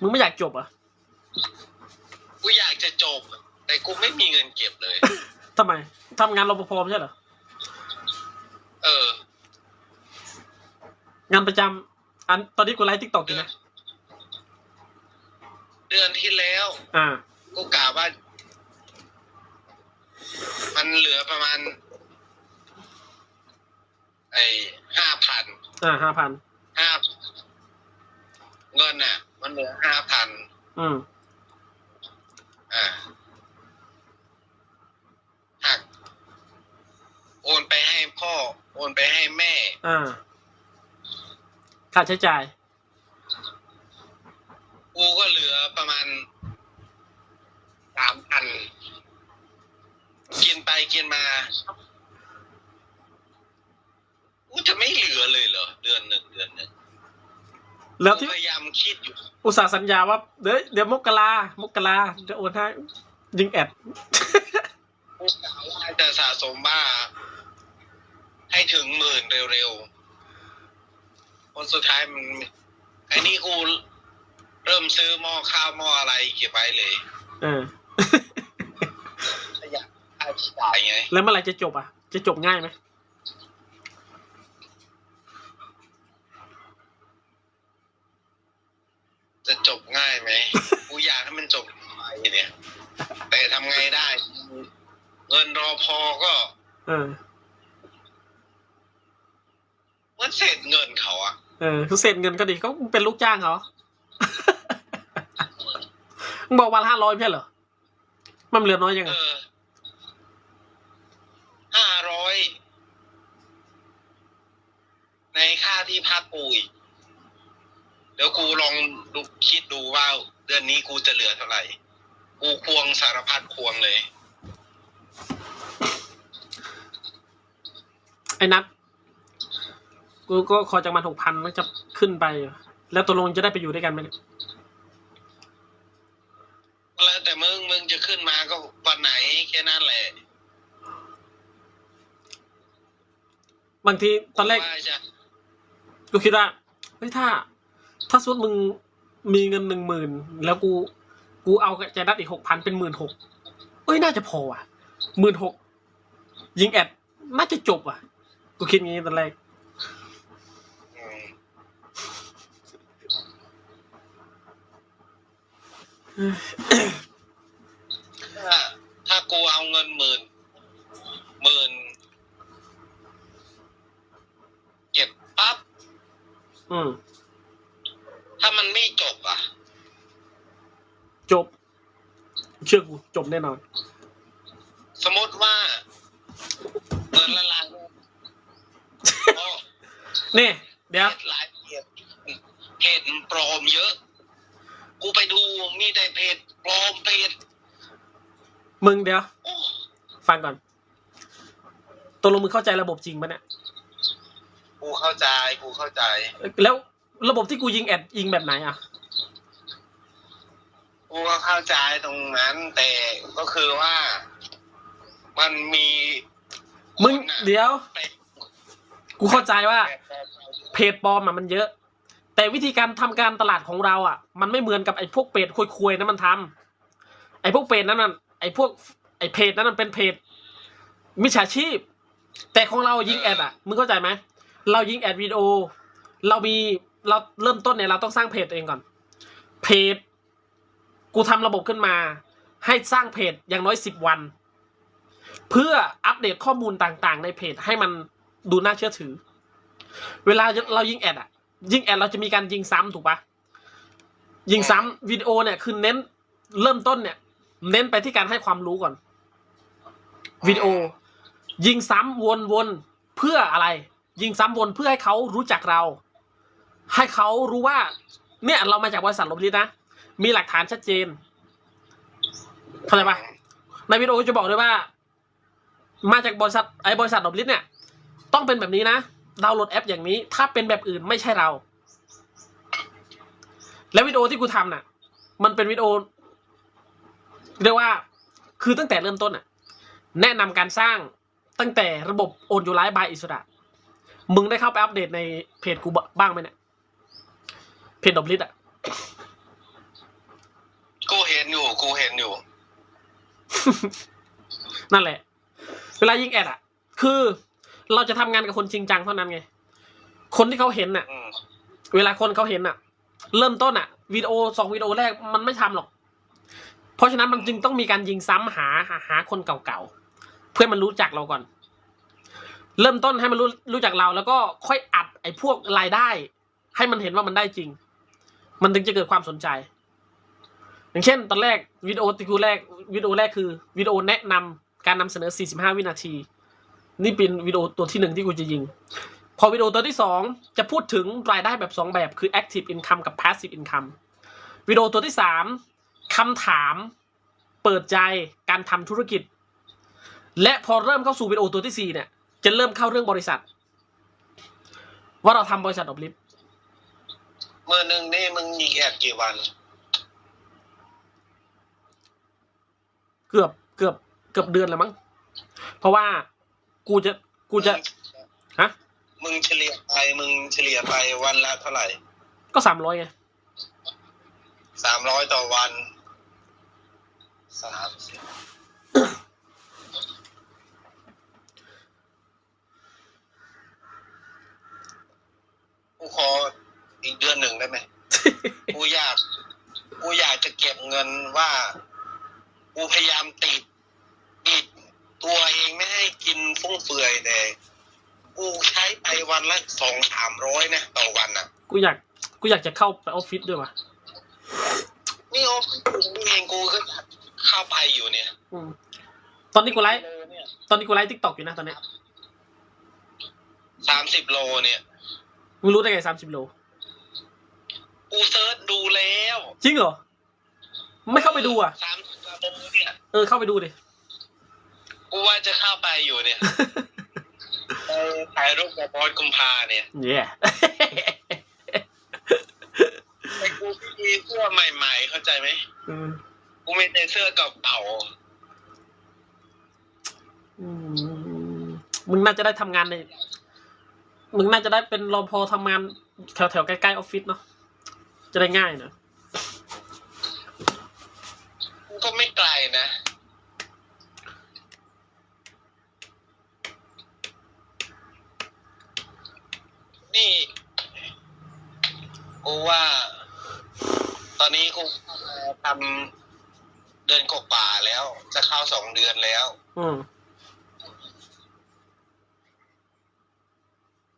มึงไม่อยากจบเหรอะกูอยากจะจบ แต่กูไม่มีเงินเก็บเลย ทำไมทำงานรปภไม่ใช่เหรอเออ งานประจำอันตอนนี้กูไลฟ์ทิกตอกอยู่นะเดือนที่แล้ว อ่า กูกะว่า มันเหลือประมาณ ไอ้ห้าพันอ่าห้าพันห้าเงินน่ะ มันเหลือห้าพันอืมอ่าหักโอนไปให้พ่อ โอนไปให้แม่ อ่า ค่าใช้จ่าย กูก็เหลือประมาณสามพันกินไปกินมากูจะไม่เหลือเลยเหรอ เดือนหนึ่งเดือนหนึ่ง แล้วกูที่พยายามคิดอยู่อุตส่าห์สัญญาว่าเดี๋ยวเดี๋ยวมกรามกราจะโอนให้ยิงแอดกูกะว่าจะสะสมบ้า ให้ถึงหมื่นเร็วๆคนสุดท้ายมันไอ้นี่กูเริ่มซื้อหม้อข้าวหม้ออะไรเก็บไว้เลย เออขยะค่าใช้จ่ายไงแล้วเมื่อไหร่จะจบอะ จะจบง่ายไหม จะจบง่ายไหมกูอยากให้มันจบไปเนี่ย แต่ทำไงได้ เงินรอพอก็เออ เหมันเสร็จเงินเขาอะเออคือเซ็นเงินก็ดีเขาเป็นลูกจ้างเขา มึงบอกวันห้าร้อยไม่ใช่เหรอ มันเหลือน้อยยังเอไงอห้าร้อยในค่าที่พักกูอีก เดี๋ยวกูลองดูคิดดูว่าเดือนนี้กูจะเหลือเท่าไหร่ กูควงสารพัดควงเลย ไอ้นัทกูก็ขอจากมันหกพันมันจะขึ้นไปอยู่แล้วตกลงจะได้ไปอยู่ด้วยกันไหมเนี่ยแล้วแต่มึงมึงจะขึ้นมาก็วันไหนแค่นั้นแหละบางทีตอนแรกว่าจะ กูคิดว่าเฮ้ยถ้า ถ้าสมมติมึงมีเงินหนึ่งหมื่นแล้วกูกูเอาใจนัดอีกหกพันเป็นหมื่นหกเอ้ยน่าจะพอว่ะหมื่นหกยิงแอดน่าจะจบว่ะ กูคิดงี้ตอนแรกอืมถ้าถ้ากูเอาเงินหมื่นหมื่นเก็บปั๊บอืม ถ้ามันไม่จบอะ จบ เชื่อกูจบแน่นอน สมมติว่าเงินละล้านโอ้นี่ เดี๋ยว เพจหลายเพจเพจปลอมเยอะ กูไปดูมีแต่เพจปลอมเพจมึงเดี๋ยว โอ้ฟังก่อนตกลงมึงเข้าใจระบบจริงปะเนี่ย กูเข้าใจกูเข้าใจ แล้ว ระบบที่กูยิงแอดยิงแบบไหนอะ กูก็เข้าใจตรงนั้น แต่ก็คือว่ามันมีมึงคนน่ะเดี๋ยวไปกูเข้าใจว่าแบบแบบเพจปลอมอะมันเยอะ แต่วิธีการทำการตลาดของเราอะ มันไม่เหมือนกับไอ้พวกเพจคุยๆนั้นมันทำไอ้พวกเพจนั้นมันไอ้พวกไอ้เพจนั้นมันเป็นเพจมิจฉาชีพ แต่ของเรายิงแอดอะมึงเข้าใจไหมเรายิงแอดวิดีโอ เรามี เราเริ่มต้นเนี่ยเราต้องสร้างเพจตัวเองก่อน เพจ กูทำระบบขึ้นมา ให้สร้างเพจอย่างน้อยสิบวัน เพื่ออัปเดตข้อมูลต่างๆ ในเพจให้มันดูน่าเชื่อถือ เวลาเรายิงแอดอะยิงแอดเราจะมีการยิงซ้ำถูกปะยิงซ้ำวิดีโอเนี่ยคือเน้นเริ่มต้นเนี่ย เน้นไปที่การให้ความรู้ก่อนวิดีโอ ยิงซ้ำวนวนเพื่ออะไร ยิงซ้ำวนเพื่อให้เขารู้จักเรา ให้เขารู้ว่า เนี่ยเรามาจากบริษัทลบลิสนะมีหลักฐานชัดเจนเข้าใจปะในวิดีโอจะบอกด้วยว่า มาจากบริษัทไอ้บริษัทลบลิสเนี่ย ต้องเป็นแบบนี้นะดาวน์โหลดแอปอย่างนี้ ถ้าเป็นแบบอื่นไม่ใช่เรา แล้ววิดีโอที่กูทำน่ะ มันเป็นวิดีโอเรียกว่า คือตั้งแต่เริ่มต้นอะ แนะนำการสร้างตั้งแต่ระบบโอนยูไลท์บายอิสระ มึงได้เข้าไปอัปเดตในเพจกูบ้างไหมเนี่ย เพจดอบลิสอะ กูเห็นอยู่ กูเห็นอยู่ นั่นแหละ เวลายิงแอดอะ คือเราจะทำงานกับคนจริงจังเท่านั้นไง คนที่เขาเห็นน่ะอืมเวลาคนเขาเห็นอะ เริ่มต้นอะวิดีโอสองวิดีโอแรกมันไม่ทำหรอก เพราะฉะนั้นมันจึงต้องมีการยิงซ้ำหาหาหาคนเก่าๆ เพื่อให้มันรู้จักเราก่อน เริ่มต้นให้มันรู้รู้จักเรา แล้วก็ค่อยอัดไอ้พวกรายได้ ให้มันเห็นว่ามันได้จริง มันถึงจะเกิดความสนใจ อย่างเช่น ตอนแรกวิดีโอติกูแรกวิดีโอแรกคือวิดีโอแนะนำการนำเสนอ 45 วินาที นี่เป็นวิดีโอตัวที่หนึ่งที่กูจะยิง พอวิดีโอตัวที่สองจะพูดถึงรายได้แบบสองแบบคือ active income กับ passive income วิดีโอตัวที่สามคำถามเปิดใจการทำธุรกิจ และพอเริ่มเข้าสู่วิดีโอตัวที่สี่เนี่ยจะเริ่มเข้าเรื่องบริษัท ว่าเราทำบริษัทออบลิฟ มื่อหนึ่งนี่มึงยิงแอดกี่วัน เกือบเกือบเกือบเดือนแล้วมั้ง เพราะว่ากูจะกูจะฮะ มึงเฉลี่ยไปมึงเฉลี่ยไปวันละเท่าไหร่ ก็สามร้อยไงสามร้อยต่อวันสามสิบกูขออีกเดือนหนึ่งได้ไหม กูอยาก กูอยากจะเก็บเงินว่ากูพยายามติดติดตัวเองไม่ให้กินฟุ่มเฟือยแต่กูใช้ไปวันละสองสามร้อยนะต่อวันอะ กูอยากกูอยากจะเข้าไปออฟฟิศด้วยว่ะนี่โอ้นี่เองกูก็อยากเข้าไปอยู่เนี่ยอืมตอนนี้กูไลฟ์โลเนี่ยตอนนี้กูไลฟ์ทิกตอกอยู่นะตอนเนี้ยสามสิบโลเนี่ยมึงรู้ได้ไงสามสิบโล กูเซิร์ชดูแล้ว จริงเหรอ ไม่เข้าไปดูอะ สามสิบโลเนี่ยเออเข้าไปดูดิ กูว่าจะเข้าไปอยู่เนี่ยไปถ่ายรูปกับบอสกุมภาเนี่ยเย่ไอ้กูไม่มีเสื้อใหม่ ๆ เข้าใจไหมอืมกูไม่ได้เสื้อเก่าอืมมึงน่าจะได้ทำงานใน มึงน่าจะได้เป็นรอพอทำงานแถวแถวๆใกล้ๆออฟฟิศเนาะ จะได้ง่ายหนะ ๆกูก็ไม่ไกลนะ นี่ กูว่า ตอนนี้กูทำเดือนกว่าๆแล้ว จะเข้าสองเดือนแล้ว อืม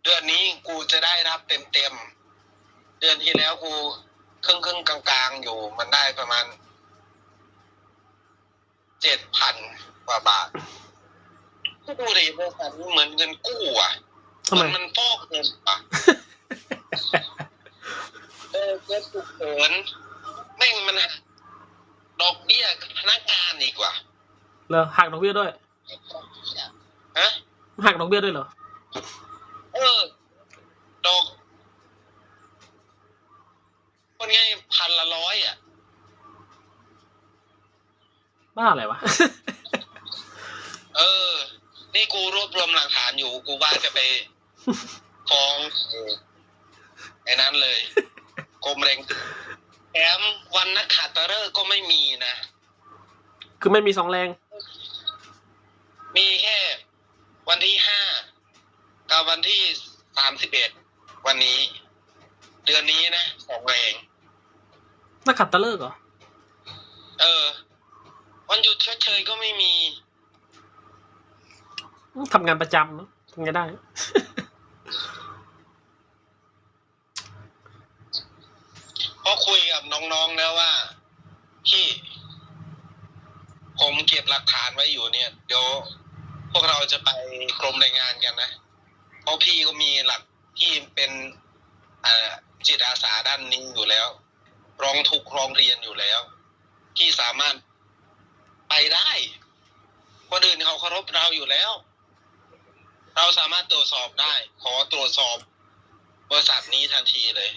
เดือนนี้กูจะได้รับเต็มๆเดือนที่แล้วกูครึ่งครึ่งๆกลางๆอยู่ มันได้ประมาณเจ็ดพันกว่าบาทกูดิบริษัทนี้เหมือนเงินกู้อะ ทำไมนมันฟอกเงินอะ เออเงินฉุกเฉินแม่งมันหักดอกเบี้ยกับพนักงานอีกว่ะเหรอหักดอกเบี้ยด้วยฮะหักดอกเบี้ยด้วยเหรอเออดอกคนไงพันละร้อยอะบ้าอะไรวะเออ นี่กูรวบรวมหลักฐานอยู่ กูว่าจะไปฟ้องไอ้นั้นเลย กรมแรงแถมวันนักขัตฤกษ์ก็ไม่มีนะ คือไม่มีสองแรง มีแค่วันที่ห้ากับวันที่สามสิบเอ็ดวันนี้ เดือนนี้นะสองแรงนักขัดตะเลิกเหรอ เออ วันหยุดเฉยๆก็ไม่มีทำงานประจำเนอะทำไงได้ เพราะคุย กับน้องๆแล้วว่าพี่ผมเก็บหลักฐานไว้อยู่เนี่ย เดี๋ยวพวกเราจะไปกรมแรงงานกันนะ เพราะพี่ก็มีหลักพี่เป็นจิตอาสาด้านนี้อยู่แล้ว ร้องทุกข์ร้องเรียนอยู่แล้วพี่สามารถไปได้คนอื่นเขาเคารพเราอยู่แล้ว เราสามารถตรวจสอบได้ ขอตรวจสอบบริษัทนี้ทันทีเลย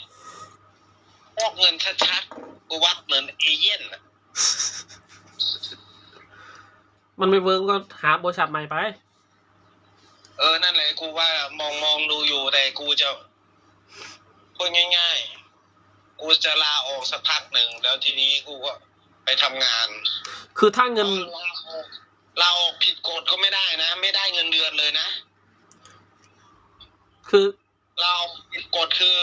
พวกเงินชัดๆกูวัดเหมือนเอเย่นน่ะมันไม่เวิร์กก็หาบริษัทใหม่ไป เออ นั่นแหละกูว่ามองมองดูอยู่แต่กูจะพูดง่าย ๆ กูจะลาออกสักพักหนึ่งแล้วทีนี้กูก็ไปทำงานคือถ้าเงินเราออกผิดกฎก็ไม่ได้นะ ไม่ได้เงินเดือนเลยนะคือเราผิดกฎคือ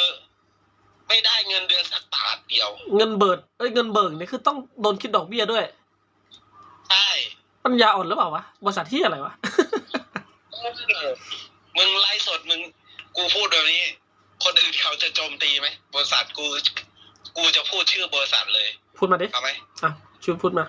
ไม่ได้เงินเดือนสักบาทเดียว เงินเบิดเอ้ยเงินเบิกเนี่ยคือต้องโดนคิดดอกเบี้ยด้วย ใช่ปัญญาอ่อนหรือเปล่าวะบริษัทที่อะไรวะ มึงไลฟ์สดมึง กูพูดแบบนี้ คนอื่นเขาจะโจมตีไหมบริษัทกู กูจะพูดชื่อบริษัทเลย พูดมาดิเอาไหมอะช่วยพูดมา